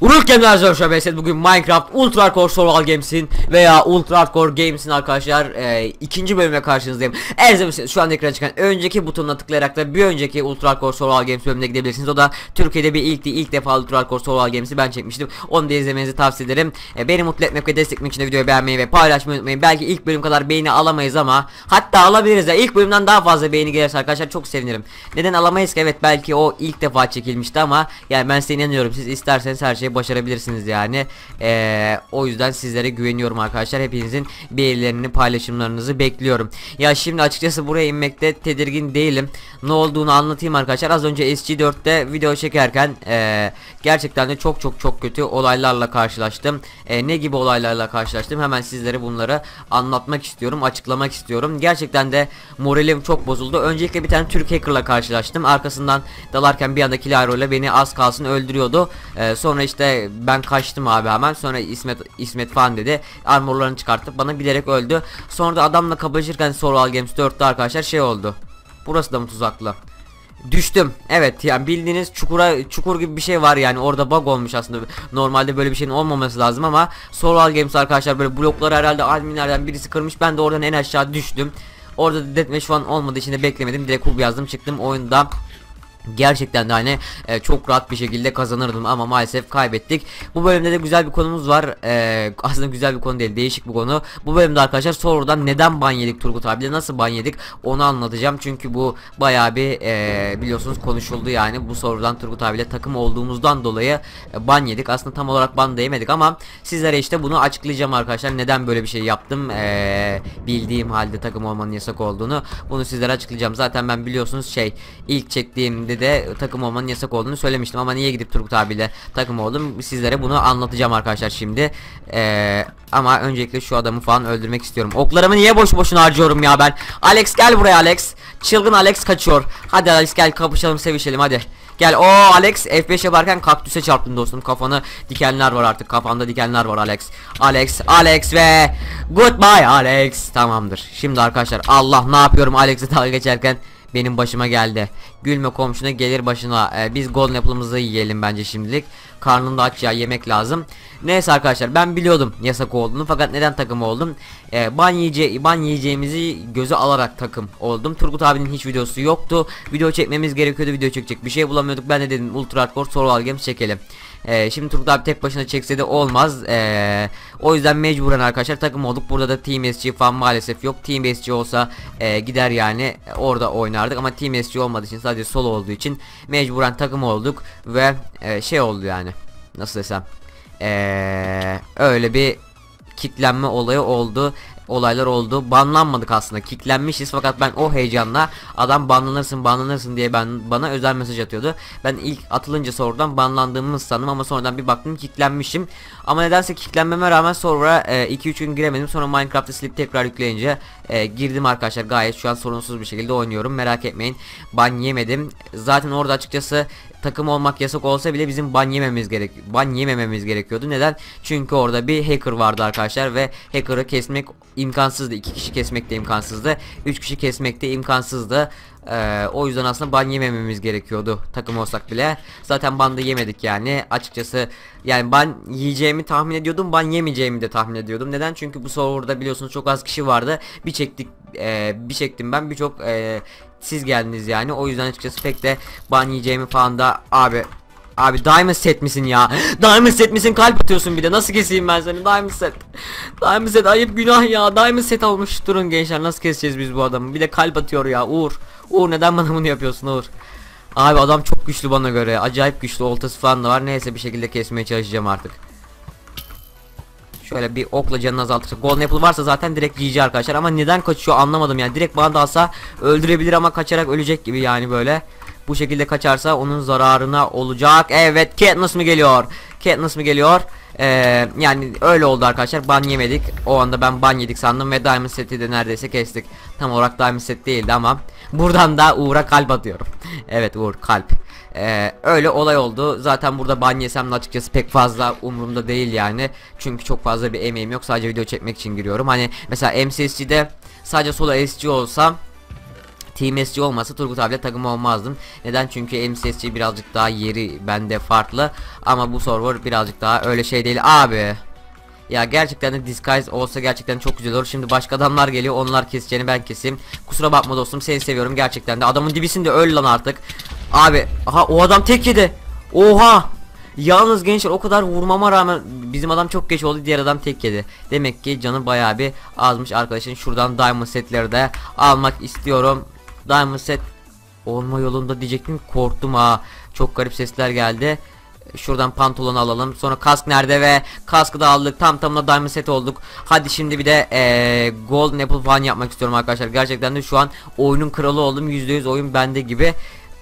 Uruk Game'ler Zor bugün Minecraft Ultra Hardcore Survival Games'in veya Ultra Hardcore Games'in arkadaşlar e, ikinci bölümle karşınızdayım. Eğer şu an ekrana çıkan önceki butonuna tıklayarak da bir önceki Ultra Hardcore Survival Games bölümüne gidebilirsiniz. O da Türkiye'de bir ilk ilk defa Ultra Hardcore Survival Games'i ben çekmiştim. Onu da izlemenizi tavsiye ederim. E, beni mutlu etmek ve desteklemek için de videoyu beğenmeyi ve paylaşmayı unutmayın. Belki ilk bölüm kadar beğeni alamayız ama hatta alabiliriz ya. İlk bölümden daha fazla beğeni gelirse arkadaşlar çok sevinirim. Neden alamayız ki? Evet belki o ilk defa çekilmişti ama yani ben size inanıyorum. Siz isterseniz her şeyi başarabilirsiniz yani. Ee, o yüzden sizlere güveniyorum arkadaşlar. Hepinizin beğenilerini paylaşımlarınızı bekliyorum. Ya şimdi açıkçası buraya inmekte tedirgin değilim. Ne olduğunu anlatayım arkadaşlar. Az önce SG4'te video çekerken e, gerçekten de çok çok çok kötü olaylarla karşılaştım. E, ne gibi olaylarla karşılaştım? Hemen sizlere bunları anlatmak istiyorum, açıklamak istiyorum. Gerçekten de moralim çok bozuldu. Öncelikle bir tane Türk hacker'la karşılaştım. Arkasından dalarken bir anda Kilaro ile beni az kalsın öldürüyordu. E, sonra işte ben kaçtım abi hemen. Sonra İsmet İsmet falan dedi. Armorlarını çıkartıp bana bilerek öldü. Sonra da adamla kapışırken Survival Games 4'te arkadaşlar şey oldu. Burası da mı tuzaklı? Düştüm. Evet yani bildiğiniz çukura çukur gibi bir şey var yani orada bug olmuş aslında. Normalde böyle bir şeyin olmaması lazım ama Survival Games arkadaşlar böyle blokları herhalde adminlerden birisi kırmış. Ben de oradan en aşağı düştüm. Orada deathmatch falan olmadığı için de beklemedim. Direkt kul yazdım çıktım oyunda. Gerçekten de hani e, çok rahat bir şekilde kazanırdım ama maalesef kaybettik. Bu bölümde de güzel bir konumuz var. E, aslında güzel bir konu değil, değişik bir konu. Bu bölümde arkadaşlar sorudan neden ban yedik Turgut abiyle nasıl ban yedik onu anlatacağım. Çünkü bu bayağı bir e, biliyorsunuz konuşuldu yani bu sorudan Turgut abiyle takım olduğumuzdan dolayı e, ban yedik. Aslında tam olarak ban da yemedik ama sizlere işte bunu açıklayacağım arkadaşlar. Neden böyle bir şey yaptım e, bildiğim halde takım olmanın yasak olduğunu. Bunu sizlere açıklayacağım. Zaten ben biliyorsunuz şey ilk çektiğim bölümde de takım olmanın yasak olduğunu söylemiştim. Ama niye gidip Turgut abiyle takım oldum? Sizlere bunu anlatacağım arkadaşlar şimdi. Ee, ama öncelikle şu adamı falan öldürmek istiyorum. Oklarımı niye boş boşuna harcıyorum ya ben? Alex gel buraya Alex. Çılgın Alex kaçıyor. Hadi Alex gel kapışalım sevişelim hadi. Gel. O Alex F5 yaparken kaktüse çarptın dostum. Kafanı dikenler var artık. Kafanda dikenler var Alex. Alex Alex ve goodbye Alex. Tamamdır. Şimdi arkadaşlar Allah ne yapıyorum Alex'e dalga geçerken benim başıma geldi. Gülme komşuna gelir başına. Ee, biz golden apple'ımızı yiyelim bence şimdilik. Karnım da aç ya yemek lazım. Neyse arkadaşlar ben biliyordum yasak olduğunu fakat neden takım oldum? Ee, ban, yiyece ban yiyeceğimizi göze alarak takım oldum. Turgut abinin hiç videosu yoktu. Video çekmemiz gerekiyordu. Video çekecek bir şey bulamıyorduk. Ben de dedim Ultra Hardcore Survival Games çekelim. Ee, şimdi Turgut abi tek başına çekse de olmaz. Ee, o yüzden mecburen arkadaşlar takım olduk. Burada da Team SG falan maalesef yok. Team SG olsa e, gider yani orada oynardık ama Team SG olmadığı için sadece solo olduğu için mecburen takım olduk ve e, şey oldu yani. Nasıl desem? Ee, öyle bir kitlenme olayı oldu olaylar oldu. Banlanmadık aslında. Kicklenmişiz fakat ben o heyecanla adam banlanırsın banlanırsın diye ben bana özel mesaj atıyordu. Ben ilk atılınca sorudan banlandığımı sandım ama sonradan bir baktım kicklenmişim. Ama nedense kicklenmeme rağmen sonra 2-3 e, gün giremedim. Sonra Minecraft'ta silip tekrar yükleyince e, girdim arkadaşlar. Gayet şu an sorunsuz bir şekilde oynuyorum. Merak etmeyin. Ban yemedim. Zaten orada açıkçası takım olmak yasak olsa bile bizim ban yememiz gerek ban yemememiz gerekiyordu. Neden? Çünkü orada bir hacker vardı arkadaşlar ve hacker'ı kesmek imkansızdı. İki kişi kesmek de imkansızdı. Üç kişi kesmek de imkansızdı. Ee, o yüzden aslında ban yemememiz gerekiyordu takım olsak bile. Zaten bandı yemedik yani. Açıkçası yani ban yiyeceğimi tahmin ediyordum. Ban yemeyeceğimi de tahmin ediyordum. Neden? Çünkü bu serverda biliyorsunuz çok az kişi vardı. Bir çektik e, bir çektim ben birçok e, siz geldiniz yani. O yüzden açıkçası pek de ban yiyeceğimi falan da abi Abi diamond set misin ya? Diamond set misin? Kalp atıyorsun bir de. Nasıl keseyim ben seni? Diamond set. Diamond set ayıp günah ya. Diamond set olmuş. Durun gençler nasıl keseceğiz biz bu adamı? Bir de kalp atıyor ya. Uğur. Uğur neden bana bunu yapıyorsun Uğur? Abi adam çok güçlü bana göre. Acayip güçlü oltası falan da var. Neyse bir şekilde kesmeye çalışacağım artık. Şöyle bir okla canını azaltırsak. Golden Apple varsa zaten direkt GG arkadaşlar. Ama neden kaçıyor anlamadım yani. Direkt bana dalsa öldürebilir ama kaçarak ölecek gibi yani böyle. Bu şekilde kaçarsa onun zararına olacak. Evet Katniss mı geliyor? Katniss mı geliyor? Ee, yani öyle oldu arkadaşlar. Ban yemedik. O anda ben ban yedik sandım ve diamond seti de neredeyse kestik. Tam olarak diamond set değildi ama buradan da Uğur'a kalp atıyorum. Evet Uğur kalp. Ee, öyle olay oldu. Zaten burada ban yesem de açıkçası pek fazla umurumda değil yani. Çünkü çok fazla bir emeğim yok. Sadece video çekmek için giriyorum. Hani mesela MCSG'de sadece solo SG olsam Team SC olmasa Turgut abiyle takım olmazdım. Neden? Çünkü MCSC birazcık daha yeri bende farklı. Ama bu server birazcık daha öyle şey değil abi. Ya gerçekten de disguise olsa gerçekten çok güzel olur. Şimdi başka adamlar geliyor. Onlar keseceğini ben keseyim. Kusura bakma dostum. Seni seviyorum gerçekten de. Adamın dibisinde öl lan artık. Abi aha o adam tek yedi. Oha. Yalnız gençler o kadar vurmama rağmen bizim adam çok geç oldu diğer adam tek yedi. Demek ki canı bayağı bir azmış arkadaşın. Şuradan diamond setleri de almak istiyorum. Diamond set olma yolunda diyecektim korktum ha. Çok garip sesler geldi. Şuradan pantolon alalım. Sonra kask nerede ve kaskı da aldık. Tam tamına diamond set olduk. Hadi şimdi bir de eee golden apple falan yapmak istiyorum arkadaşlar. Gerçekten de şu an oyunun kralı oldum. %100 oyun bende gibi.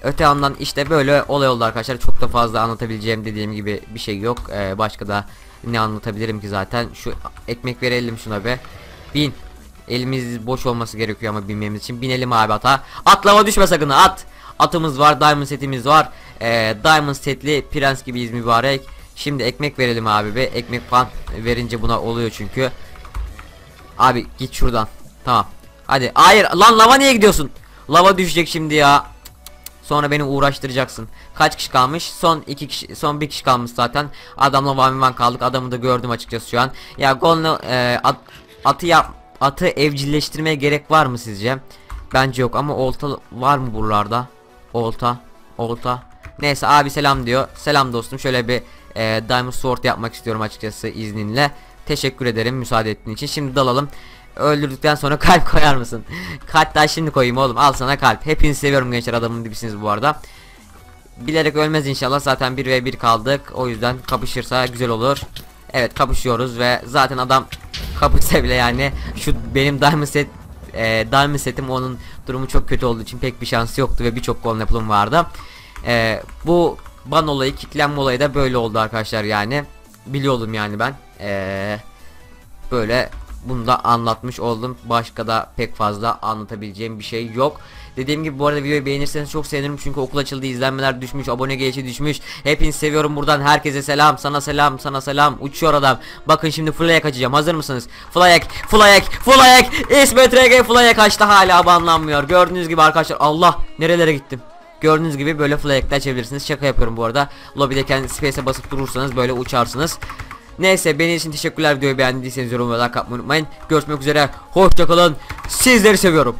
Öte yandan işte böyle olay oldu arkadaşlar. Çok da fazla anlatabileceğim dediğim gibi bir şey yok. Eee, başka da ne anlatabilirim ki zaten. Şu ekmek verelim şuna be. Bin. Elimiz boş olması gerekiyor ama binmemiz için. Binelim abi ata. Atlama düşme sakın at. Atımız var, diamond setimiz var. Ee, diamond setli prens gibiyiz mübarek. Şimdi ekmek verelim abi be. Ekmek falan verince buna oluyor çünkü. Abi git şuradan. Tamam. Hadi. Hayır lan lava niye gidiyorsun? Lava düşecek şimdi ya. Sonra beni uğraştıracaksın. Kaç kişi kalmış? Son iki kişi, son bir kişi kalmış zaten. Adamla one kaldık. Adamı da gördüm açıkçası şu an. Ya golünü e, at, atı yap, atı evcilleştirmeye gerek var mı sizce? Bence yok ama olta var mı buralarda? Olta, olta. Neyse abi selam diyor. Selam dostum. Şöyle bir e, diamond sword yapmak istiyorum açıkçası izninle. Teşekkür ederim müsaade ettiğin için. Şimdi dalalım. Öldürdükten sonra kalp koyar mısın? daha şimdi koyayım oğlum. Al sana kalp. Hepinizi seviyorum gençler adamın dibisiniz bu arada. Bilerek ölmez inşallah. Zaten 1 ve 1 kaldık. O yüzden kapışırsa güzel olur. Evet kapışıyoruz ve zaten adam kapışsa bile yani şu benim diamond set e, diamond setim onun durumu çok kötü olduğu için pek bir şansı yoktu ve birçok gol yapılım vardı. E, bu ban olayı kitlenme olayı da böyle oldu arkadaşlar yani. Biliyordum yani ben. E, böyle bunu da anlatmış oldum. Başka da pek fazla anlatabileceğim bir şey yok. Dediğim gibi bu arada videoyu beğenirseniz çok sevinirim. Çünkü okul açıldı izlenmeler düşmüş abone gelişi düşmüş. Hepinizi seviyorum buradan. Herkese selam sana selam sana selam. Uçuyor adam. Bakın şimdi Flyek açacağım. Hazır mısınız? Flyek Flyek Flyek. İsmet RG Flyek açtı. Hala banlanmıyor. Gördüğünüz gibi arkadaşlar Allah nerelere gittim? Gördüğünüz gibi böyle Flyek'te açabilirsiniz. Şaka yapıyorum bu arada. Lobideyken space'e basıp durursanız böyle uçarsınız. Neyse benim için teşekkürler. Videoyu beğendiyseniz yorum ve like atmayı unutmayın. Görüşmek üzere. Hoşçakalın sizleri seviyorum